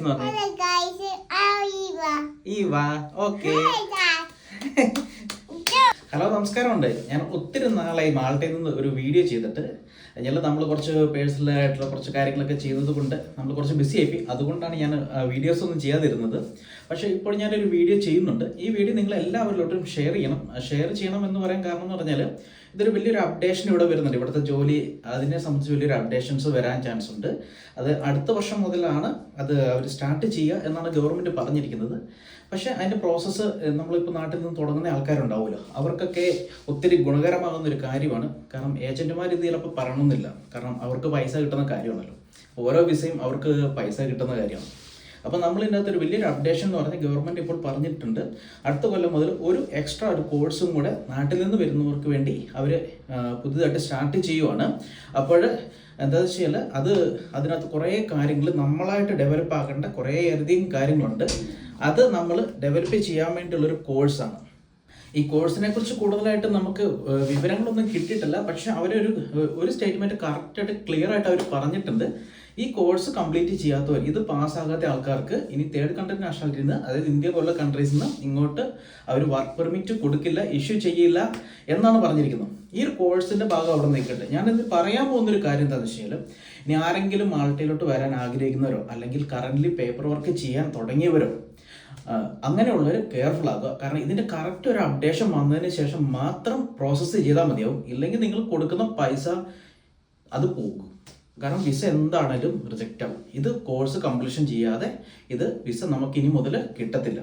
નું હતું Eva okay hello നമസ്കാരമുണ്ട്. ഞാൻ ഒത്തിരി നാളായി മാൾട്ടയിൽ നിന്ന് ഒരു വീഡിയോ ചെയ്തിട്ട് ഞങ്ങൾ നമ്മൾ കുറച്ച് പേഴ്സണലായിട്ടുള്ള കുറച്ച് കാര്യങ്ങളൊക്കെ ചെയ്തത് കൊണ്ട് നമ്മൾ കുറച്ച് ബിസി ആയിപ്പോയി. അതുകൊണ്ടാണ് ഞാൻ വീഡിയോസ് ഒന്നും ചെയ്യാതിരുന്നത്. പക്ഷേ ഇപ്പോൾ ഞാനൊരു വീഡിയോ ചെയ്യുന്നുണ്ട്. ഈ വീഡിയോ നിങ്ങൾ എല്ലാവരിലോട്ടും ഷെയർ ചെയ്യണം. ഷെയർ ചെയ്യണം എന്ന് പറയാൻ കാരണം എന്ന് പറഞ്ഞാൽ ഇതൊരു വലിയൊരു അപ്ഡേഷൻ ഇവിടെ വരുന്നുണ്ട്. ഇവിടുത്തെ ജോലി അതിനെ സംബന്ധിച്ച് വലിയൊരു അപ്ഡേഷൻസ് വരാൻ ചാൻസ് ഉണ്ട്. അത് അടുത്ത വർഷം മുതലാണ് അത് അവർ സ്റ്റാർട്ട് ചെയ്യുക എന്നാണ് ഗവൺമെന്റ് പറഞ്ഞിരിക്കുന്നത്. പക്ഷേ അതിന്റെ പ്രോസസ്സ് നമ്മളിപ്പോൾ നാട്ടിൽ നിന്ന് തുടങ്ങുന്ന ആൾക്കാരുണ്ടാവുമല്ലോ. അവർക്കൊക്കെ ഒത്തിരി ഗുണകരമാകുന്ന ഒരു കാര്യമാണ്. കാരണം ഏജന്റുമാർ ഇത് ചിലപ്പോൾ പറയണമെന്നില്ല കാരണം അവർക്ക് പൈസ കിട്ടുന്ന കാര്യമാണല്ലോ. ഓരോ വിസയും അവർക്ക് പൈസ കിട്ടുന്ന കാര്യമാണ്. അപ്പോൾ നമ്മൾ ഇതിനകത്ത് ഒരു വലിയൊരു അപ്ഡേഷൻ എന്ന് പറഞ്ഞാൽ ഗവൺമെന്റ് ഇപ്പോൾ പറഞ്ഞിട്ടുണ്ട്. അടുത്ത കൊല്ലം മുതൽ ഒരു എക്സ്ട്രാ ഒരു കോഴ്സും കൂടെ നാട്ടിൽ നിന്ന് വരുന്നവർക്ക് വേണ്ടി അവർ പുതിയതായിട്ട് സ്റ്റാർട്ട് ചെയ്യുവാണ്. അപ്പോൾ എന്താ വെച്ചാൽ അത് അതിനകത്ത് കുറേ കാര്യങ്ങൾ നമ്മളായിട്ട് ഡെവലപ്പ് ആക്കേണ്ട കുറേ അധികം കാര്യങ്ങളുണ്ട്. അത് നമ്മൾ ഡെവലപ്പ് ചെയ്യാൻ വേണ്ടിയുള്ളൊരു കോഴ്സാണ് ഈ കോഴ്സിനെ കുറിച്ച് കൂടുതലായിട്ട് നമുക്ക് വിവരങ്ങളൊന്നും കിട്ടിയിട്ടില്ല. പക്ഷെ അവരൊരു ഒരു സ്റ്റേറ്റ്മെന്റ് കറക്റ്റായിട്ട് ക്ലിയർ ആയിട്ട് അവർ പറഞ്ഞിട്ടുണ്ട്. ഈ കോഴ്സ് കംപ്ലീറ്റ് ചെയ്യാത്തവർ ഇത് പാസ്സാകാത്ത ആൾക്കാർക്ക് ഇനി തേർഡ് കൺട്രി നാഷണാലിറ്റിയിൽ നിന്ന് അതായത് ഇന്ത്യ പോലുള്ള കൺട്രീസിൽ നിന്ന് ഇങ്ങോട്ട് അവർ വർക്ക് പെർമിറ്റ് കൊടുക്കില്ല ഇഷ്യൂ ചെയ്യില്ല എന്നാണ് പറഞ്ഞിരിക്കുന്നത്. ഈ ഒരു കോഴ്സിന്റെ ഭാഗം അവിടെ നിൽക്കട്ടെ. ഇത് പറയാൻ പോകുന്ന ഒരു കാര്യം എന്താണെന്ന് വെച്ചാൽ ഇനി ആരെങ്കിലും മാൾട്ടയിലോട്ട് വരാൻ ആഗ്രഹിക്കുന്നവരോ അല്ലെങ്കിൽ കറന്റ് പേപ്പർ വർക്ക് ചെയ്യാൻ തുടങ്ങിയവരോ അങ്ങനെയുള്ളവർ കെയർഫുൾ ആകുക കാരണം ഇതിന്റെ കറക്റ്റ് ഒരു അപ്ഡേഷൻ വന്നതിന് ശേഷം മാത്രം പ്രോസസ്സ് ചെയ്താൽ മതിയാവും. ഇല്ലെങ്കിൽ നിങ്ങൾ കൊടുക്കുന്ന പൈസ അത് പോകും. കാരണം വിസ എന്താണേലും റിജക്റ്റ് ആവും. ഇത് കോഴ്സ് കംപ്ലീഷൻ ചെയ്യാതെ ഇത് വിസ നമുക്ക് ഇനി മുതൽ കിട്ടത്തില്ല.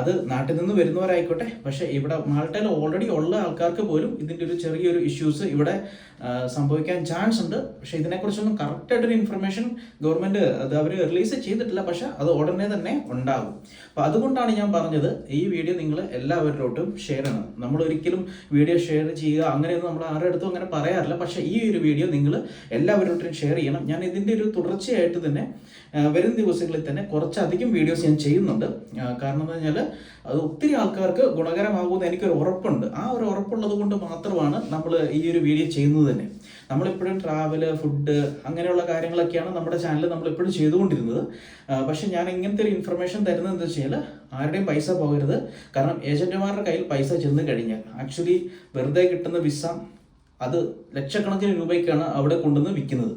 അത് നാട്ടിൽ നിന്ന് വരുന്നവരായിക്കോട്ടെ. പക്ഷെ ഇവിടെ മാൾട്ടയിൽ ഓൾറെഡി ഉള്ള ആൾക്കാർക്ക് പോലും ഇതിന്റെ ഒരു ചെറിയൊരു ഇഷ്യൂസ് ഇവിടെ സംഭവിക്കാൻ ചാൻസ് ഉണ്ട്. പക്ഷെ ഇതിനെക്കുറിച്ചൊന്നും കറക്റ്റായിട്ടൊരു ഇൻഫർമേഷൻ ഗവൺമെന്റ് അത് അവർ റിലീസ് ചെയ്തിട്ടില്ല. പക്ഷെ അത് ഉടനെ തന്നെ ഉണ്ടാകും. അപ്പോൾ അതുകൊണ്ടാണ് ഞാൻ പറഞ്ഞത് ഈ വീഡിയോ നിങ്ങൾ എല്ലാവരിലോട്ടും ഷെയർ ചെയ്യണം. നമ്മൾ ഒരിക്കലും വീഡിയോ ഷെയർ ചെയ്യുക അങ്ങനെയൊന്നും നമ്മൾ ആരുടെ അടുത്തും അങ്ങനെ പറയാറില്ല. പക്ഷേ ഈ ഒരു വീഡിയോ നിങ്ങൾ എല്ലാവരോട്ടും ഷെയർ ചെയ്യണം. ഞാൻ ഇതിന്റെ ഒരു തുടർച്ചയായിട്ട് തന്നെ വരും ദിവസങ്ങളിൽ തന്നെ കുറച്ചധികം വീഡിയോസ് ഞാൻ ചെയ്യുന്നുണ്ട്. കാരണം എന്ന് അത് ഒത്തിരി ആൾക്കാർക്ക് ഗുണകരമാകുമെന്ന് എനിക്കൊരു ഉറപ്പുണ്ട്. ആ ഒരു ഉറപ്പുള്ളത് കൊണ്ട് മാത്രമാണ് നമ്മൾ ഈ ഒരു വീഡിയോ ചെയ്യുന്നത് തന്നെ. നമ്മളെപ്പോഴും ട്രാവൽ ഫുഡ് അങ്ങനെയുള്ള കാര്യങ്ങളൊക്കെയാണ് നമ്മുടെ ചാനൽ നമ്മളെപ്പോഴും ചെയ്തുകൊണ്ടിരുന്നത്. പക്ഷെ ഞാൻ ഇങ്ങനത്തെ ഒരു ഇൻഫർമേഷൻ തരുന്നത് എന്താ വെച്ചാൽ ആരുടെയും പൈസ പോകരുത്. കാരണം ഏജന്റുമാരുടെ കയ്യിൽ പൈസ ചെന്ന് കഴിഞ്ഞാൽ ആക്ച്വലി വെറുതെ കിട്ടുന്ന വിസ അത് ലക്ഷക്കണക്കിന് രൂപയ്ക്കാണ് അവിടെ കൊണ്ടുവന്ന് വിൽക്കുന്നത്.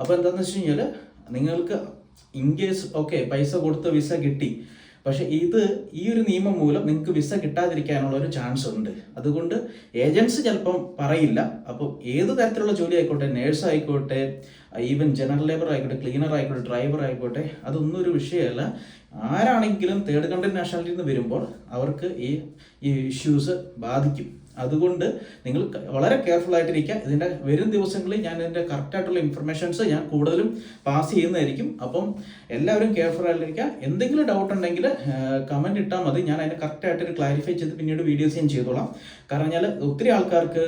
അപ്പോൾ എന്താണെന്ന് വെച്ച് കഴിഞ്ഞാൽ നിങ്ങൾക്ക് ഇൻ കേസ് ഓക്കെ പൈസ കൊടുത്ത് വിസ കിട്ടി. പക്ഷെ ഇത് ഈ ഒരു നിയമം മൂലം നിങ്ങൾക്ക് വിസ കിട്ടാതിരിക്കാനുള്ള ഒരു ചാൻസ് ഉണ്ട്. അതുകൊണ്ട് ഏജൻസി ചിലപ്പം പറയില്ല. അപ്പോൾ ഏത് തരത്തിലുള്ള ജോലി ആയിക്കോട്ടെ നേഴ്സ് ആയിക്കോട്ടെ ഈവൻ ജനറൽ ലേബർ ആയിക്കോട്ടെ ക്ലീനർ ആയിക്കോട്ടെ ഡ്രൈവർ ആയിക്കോട്ടെ അതൊന്നും ഒരു വിഷയമല്ല. ആരാണെങ്കിലും തേർഡ് കൺട്രി നാഷണാലിറ്റിയിൽ നിന്ന് വരുമ്പോൾ അവർക്ക് ഈ ഈ ഇഷ്യൂസ് ബാധിക്കും. അതുകൊണ്ട് നിങ്ങൾ വളരെ കെയർഫുൾ ആയിട്ടിരിക്കുക. ഇതിന്റെ വരും ദിവസങ്ങളിൽ ഞാൻ ഇതിന്റെ കറക്റ്റായിട്ടുള്ള ഇൻഫർമേഷൻസ് ഞാൻ കൂടുതലും പാസ് ചെയ്യുന്നതായിരിക്കും. അപ്പം എല്ലാവരും കെയർഫുൾ ആയിട്ടിരിക്കുക. എന്തെങ്കിലും ഡൗട്ട് ഉണ്ടെങ്കിൽ കമന്റ് ഇട്ടാൽ മതി. ഞാൻ അതിനെ കറക്റ്റായിട്ട് ക്ലാരിഫൈ ചെയ്ത് പിന്നീട് വീഡിയോസ് ഞാൻ ചെയ്തോളാം. കാരണം ഒത്തിരി ആൾക്കാർക്ക്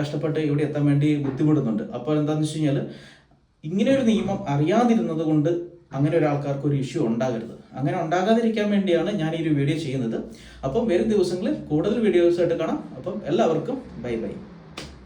കഷ്ടപ്പെട്ട് ഇവിടെ എത്താൻ വേണ്ടി ബുദ്ധിമുട്ടുന്നുണ്ട്. അപ്പോൾ എന്താണെന്ന് വെച്ച് കഴിഞ്ഞാൽ ഇങ്ങനെ ഒരു നിയമം അറിയാതിരുന്നത് കൊണ്ട് അങ്ങനെ ഒരാൾക്കാർക്ക് ഒരു ഇഷ്യൂ ഉണ്ടാകരുത്. അങ്ങനെ ഉണ്ടാകാതിരിക്കാൻ വേണ്ടിയാണ് ഞാൻ ഈ ഒരു വീഡിയോ ചെയ്യുന്നത്. അപ്പം വരും ദിവസങ്ങളിൽ കൂടുതൽ വീഡിയോസ് ആയിട്ട് കാണാം. അപ്പം എല്ലാവർക്കും ബൈ ബൈ